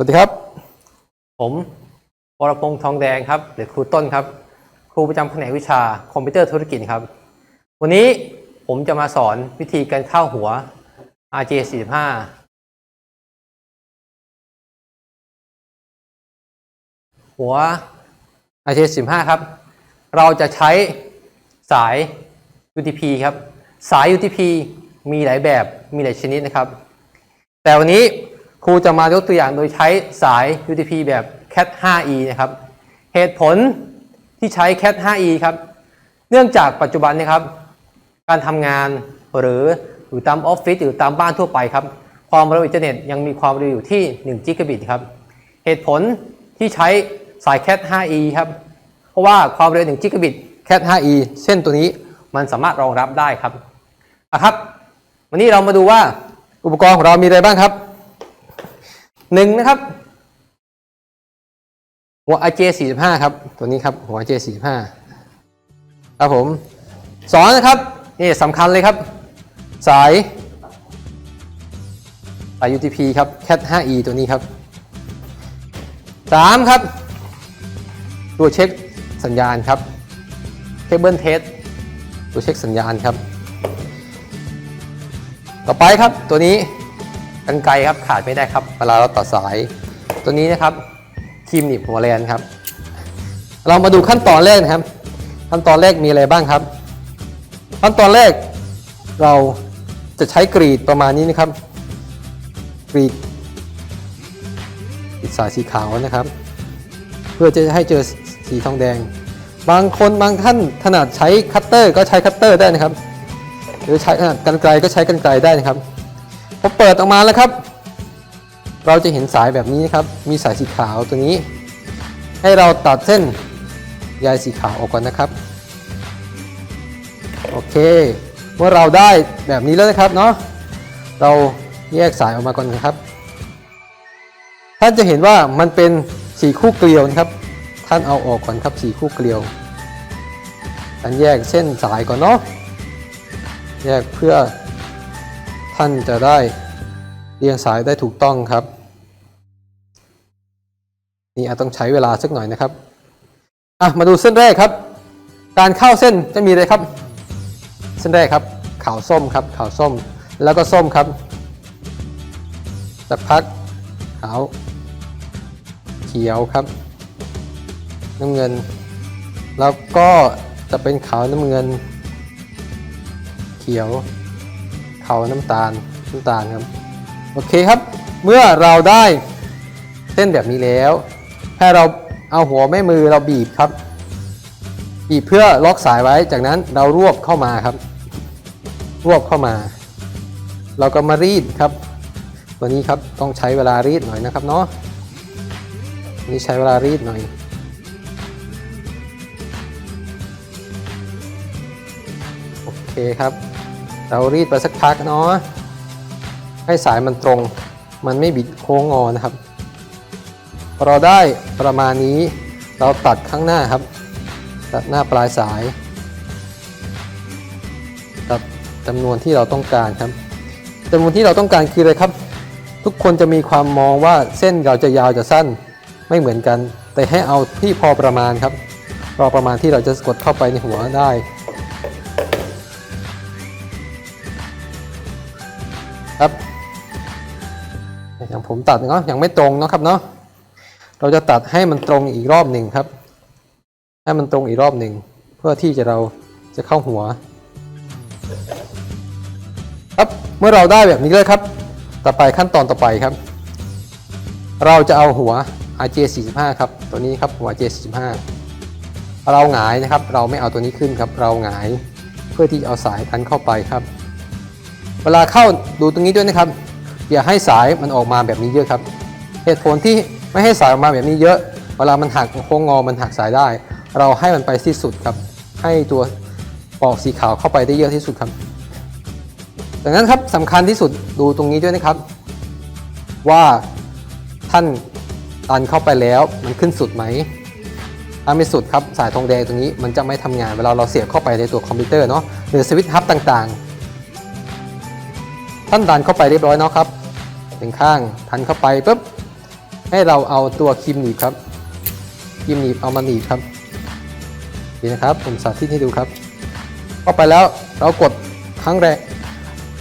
สวัสดีครับ ผมวรพงษ์ทองแดงครับ หรือครูต้นครับ ครูประจำแผนกวิชาคอมพิวเตอร์ธุรกิจครับ วันนี้ผมจะมาสอนวิธีการเข้าหัว RJ45 หัว RJ45 ครับ เราจะใช้สาย UTP ครับ สาย UTP มีหลายแบบมีหลายชนิดนะครับ แต่วันนี้ ครูจะมายกตัวอย่างโดยใช้สาย UTP แบบ Cat 5e นะครับ เหตุผลที่ใช้ Cat 5e ครับ เนื่องจากปัจจุบันนะครับ การทำงานหรืออยู่ตามออฟฟิศหรือตามบ้านทั่วไปครับ ความเร็วอินเทอร์เน็ตยังมีความเร็วอยู่ที่1กิกะบิตครับ เหตุผลที่ใช้สาย Cat 5e ครับ เพราะว่าความเร็ว1กิกะบิต Cat 5e เช่นตัวนี้มันสามารถรองรับได้ครับอะครับ วันนี้เรามาดูว่าอุปกรณ์ของเรามีอะไรบ้างครับ หนึ่งนะครับ หัว RJ45 ครับ ตัวนี้ครับ หัว RJ45 ครับผมสองนะครับนี่สำคัญเลยครับ สายสาย UTP ครับ Cat 5e ตัวนี้ครับสามครับ ตัวเช็คสัญญาณครับเคเบิลเทสตัวเช็คสัญญาณครับ ต่อไปครับตัวนี้ กันไกรครับขาดไม่ได้ครับเวลาเราต่อสาย ตัวนี้นะครับครีมหนีบหัวแลนครับ เรามาดูขั้นตอนแรกนะครับ ขั้นตอนแรกมีอะไรบ้างครับ ขั้นตอนแรกเราจะใช้กรีดประมาณนี้นะครับ กรีดสายสีขาวนะครับ เพื่อจะให้เจอสีทองแดง บางคนบางท่านถนัดใช้คัตเตอร์ก็ใช้คัตเตอร์ได้นะครับ หรือใช้กันไกลก็ใช้กันไกลได้นะครับ พอเปิดออกมาแล้วครับ เราจะเห็นสายแบบนี้นะครับ มีสายสีขาวตัวนี้ ให้เราตัดเส้นใยสีขาวออกก่อนนะครับโอเคเมื่อเราได้แบบนี้แล้วนะครับเนาะเราแยกสายออกมาก่อนนะครับ ท่านจะเห็นว่ามันเป็นสีคู่เกลียวนะครับ ท่านเอาออกก่อนครับสีคู่เกลียวท่านแยกเส้นสายก่อนเนาะแยกเพื่อ ท่านจะได้เรียงสายได้ถูกต้องครับ นี่อาจต้องใช้เวลาสักหน่อยนะครับอะมาดูเส้นแรกครับ การเข้าเส้นจะมีอะไรครับ เส้นแรกครับขาวส้มครับขาวส้ม แล้วก็ส้มครับสักพักขาวเขียวครับ น้ำเงิน แล้วก็จะเป็นขาวน้ำเงิน เขียว เทาน้ำตาลน้ำตาลครับ โอเคครับ เมื่อเราได้เส้นแบบนี้แล้ว ให้เราเอาหัวแม่มือเราบีบครับบีบเพื่อล็อกสายไว้ จากนั้นเรารวบเข้ามาครับ รวบเข้ามา เราก็มารีดครับ ตัวนี้ครับต้องใช้เวลารีดหน่อยนะครับเนาะนี่ใช้เวลารีดหน่อย โอเคครับ เรารีดไปสักพักเนาะให้สายมันตรง มันไม่บิดโค้งงอนะครับพอเราได้ประมาณนี้เราตัดข้างหน้าครับ ตัดหน้าปลายสาย ตัดจำนวนที่เราต้องการครับจำนวนที่เราต้องการคืออะไรครับ ทุกคนจะมีความมองว่าเส้นเราจะยาวจะสั้นไม่เหมือนกัน แต่ให้เอาที่พอประมาณครับพอประมาณที่เราจะกดเข้าไปในหัวได้ ครับ อย่างผมตัดเนาะยังไม่ตรงเนาะครับเนาะเราจะตัดให้มันตรงอีกรอบหนึ่งครับ ให้มันตรงอีกรอบหนึ่งเพื่อที่จะเราจะเข้าหัว ครับเมื่อเราได้แบบนี้เลยครับ ต่อไปขั้นตอนต่อไปครับ เราจะเอาหัว RJ45 ครับตัวนี้ครับหัว RJ45 เราหงายนะครับ เราไม่เอาตัวนี้ขึ้นครับ เราหงายเพื่อที่จะเอาสายพันเข้าไปครับ เวลาเข้าดูตรงนี้ด้วยนะครับ อย่าให้สายมันออกมาแบบนี้เยอะครับ เหตุผลที่ไม่ให้สายออกมาแบบนี้เยอะ เวลามันหักโค้งงอมันหักสายได้ เราให้มันไปที่สุดครับ ให้ตัวปอกสีขาวเข้าไปได้เยอะที่สุดครับดังนั้นครับสำคัญที่สุดดูตรงนี้ด้วยนะครับ ว่าท่านตันเข้าไปแล้วมันขึ้นสุดไหมถ้าไม่สุดครับสายทองแดงตรงนี้มันจะไม่ทำงานเวลาเราเสียบเข้าไปในตัวคอมพิวเตอร์เนาะหรือสวิตช์ฮับต่างๆ ท่านดันเข้าไปเรียบร้อยเนาะครับหนึ่งข้างทันเข้าไปปุ๊บให้เราเอาตัวครีมหนีบครับครีมหนีบเอามาหนีบครับนี่นะครับผมสาธิตให้ดูครับเข้าไปแล้วเรากดครั้งแรก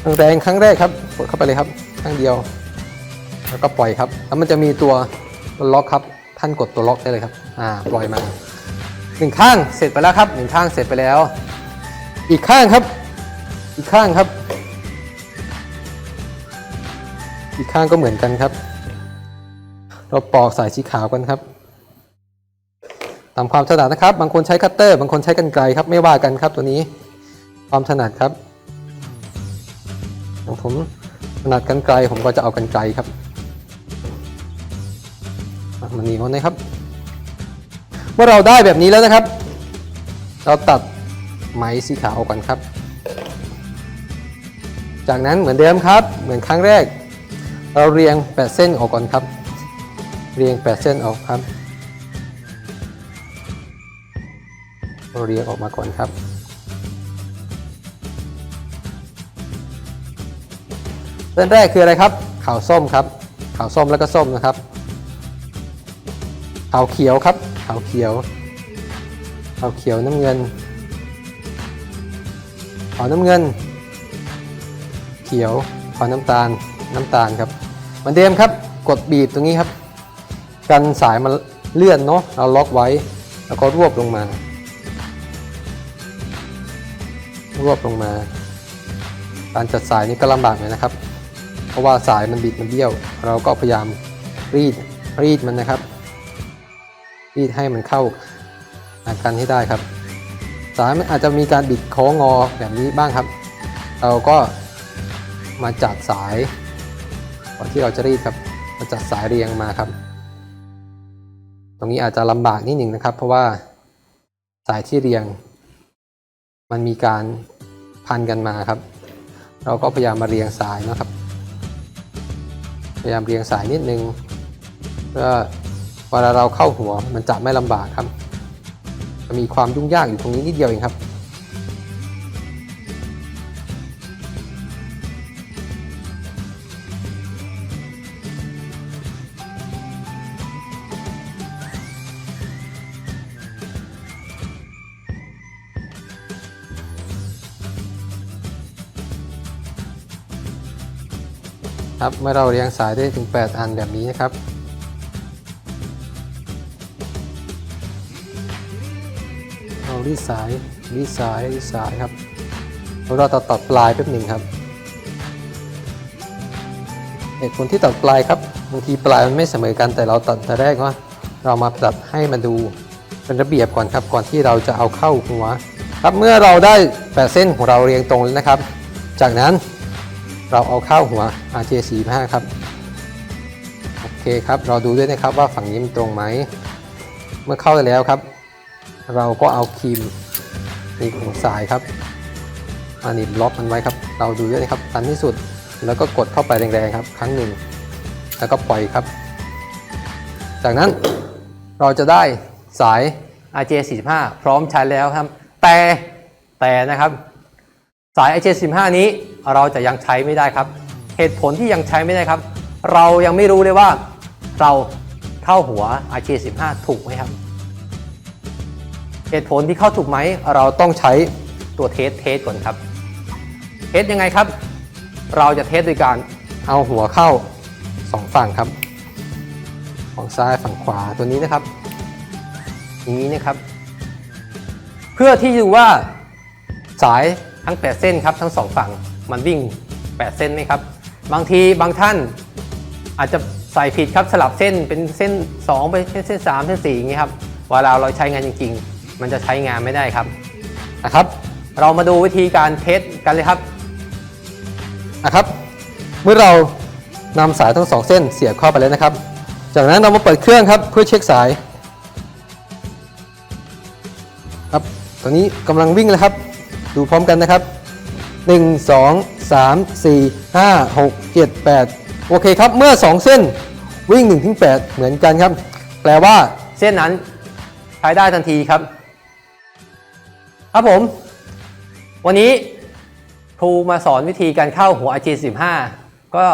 ครั้งแรงครั้งแรกครับกดเข้าไปเลยครับครั้งเดียว แล้วก็ปล่อยครับ แล้วมันจะมีตัวล็อกครับ ท่านกดตัวล็อกได้เลยครับอ่าปล่อยมาหนึ่งข้างเสร็จไปแล้วครับหนึ่งข้างเสร็จไปแล้ว อีกข้างครับ อีกข้างครับ อีกข้างก็เหมือนกันครับ เราปอกสายสีขาวกันครับ ตามความถนัดนะครับ บางคนใช้คัตเตอร์ บางคนใช้กรรไกรครับ ไม่ว่ากันครับตัวนี้ ความถนัดครับของผมถนัดกรรไกรผมก็จะเอากรรไกรครับมันหนีมันนะครับ เมื่อเราได้แบบนี้แล้วนะครับ เราตัดไหมสีขาวออกก่อนครับ จากนั้นเหมือนเดิมครับ เหมือนครั้งแรก เราเรียง 8 เส้นออกก่อนครับ เรียง 8 เส้นออกครับ เราเรียงออกมาก่อนครับเส้นแรกคืออะไรครับขาวส้มครับขาวส้มแล้วก็ส้มนะครับขาวเขียวครับขาวเขียวขาวเขียวน้ำเงินขาวน้ำเงิน เขียวขาวน้ำตาล น้ำตาลครับเหมือนเดิมครับ กดบีบตรงนี้ครับ กันสายมันเลื่อนเนาะเราล็อกไว้ แล้วก็รวบลงมา รวบลงมา การจัดสายนี่ก็ลำบากหน่อยนะครับ เพราะว่าสายมันบิดมันเบี้ยว เราก็พยายามรีดรีดมันนะครับ รีดให้มันเข้าหากันให้ได้ครับ สายมันอาจจะมีการบิดโค้งงอแบบนี้บ้างครับ เราก็มาจัดสาย ก่อนที่เราจะรีดครับมาจัดสายเรียงมาครับ ตรงนี้อาจจะลำบากนิดหนึ่งนะครับ เพราะว่าสายที่เรียง มันมีการพันกันมาครับ เราก็พยายามมาเรียงสายนะครับ พยายามเรียงสายนิดนึงเพื่อเวลาเราเข้าหัวมันจะไม่ลำบากครับมีความยุ่งยากอยู่ตรงนี้นิดเดียวเองครับ ครับเมื่อเราเรียงสายได้ถึง 8 อันแบบนี้นะครับ เรารีดสายรีดสายรีดสายครับแล้วเราตัดตัดปลายแป๊บหนึ่งครับเหตุผลที่ตัดปลายครับบางทีปลายมันไม่เสมอกันแต่เราตัดแต่แรกว่าเรามาตัดให้มันดูเป็นระเบียบก่อนครับก่อนที่เราจะเอาเข้าหัวครับเมื่อเราได้8เส้นของเราเรียงตรงแล้วนะครับ จากนั้น เราเอาเข้าหัว RJ45 ครับ โอเคครับ เราดูด้วยนะครับว่าฝั่งนี้มันตรงไหม เมื่อเข้าไปแล้วครับ เราก็เอาครีมนีบของสายครับมาหนีบล็อกมันไว้ครับ เราดูด้วยนะครับตันที่สุด แล้วก็กดเข้าไปแรงๆครับ ครั้งหนึ่ง แล้วก็ปล่อยครับ จากนั้นเราจะได้สาย RJ45 พร้อมใช้แล้วครับ แต่แต่นะครับ สาย IJ15 นี้เราจะยังใช้ไม่ได้ครับ เหตุผลที่ยังใช้ไม่ได้ครับ เรายังไม่รู้เลยว่าเราเข้าหัว IJ15 ถูกไหมครับ เหตุผลที่เข้าถูกไหม เราต้องใช้ตัวเทสเทสก่อนครับ เทสยังไงครับ เราจะเทสโดยการเอาหัวเข้าสองฝั่งครับ ฝั่งซ้ายฝั่งขวาตัวนี้นะครับอย่างนี้นะครับ เพื่อที่จะว่าสาย ทั้ง 8 เส้นครับทั้งสองฝั่งมันวิ่ง 8 เส้นไหมครับ บางทีบางท่านอาจจะใส่ผิดครับสลับเส้นเป็นเส้น 2 ไปเส้นส้น3เส้น4อย่างนี้ครับเวลาเราใช้งานจริง ๆ มันจะใช้งานไม่ได้ครับนะครับ เรามาดูวิธีการเทสกันเลยครับนะครับ เมื่อเรานำสายทั้งสองเส้นเสียบเข้าไปแล้วนะครับ จากนั้นเรามาเปิดเครื่องครับเพื่อเช็คสายครับตอนนี้กำลังวิ่งเลยครับ ดูพร้อมกันนะครับ 1 2 3 4 5 6 7 8 โอเคครับ เมื่อ 2 เส้นวิ่ง1ถึง8เหมือนกันครับ แปลว่าเส้นนั้นใช้ได้ทันทีครับ ครับผม วันนี้ครูมาสอนวิธีการเข้าหัว RJ15 ก็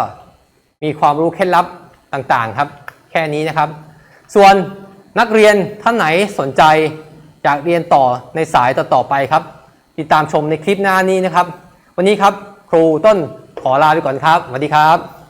มีความรู้เคล็ดลับต่างๆครับ แค่นี้นะครับ ส่วนนักเรียนท่านไหนสนใจอยากเรียนต่อในสายต่อๆไปครับ ติดตามชมในคลิปหน้านี้นะครับ วันนี้ครับครูต้นขอลาไปก่อนครับสวัสดีครับ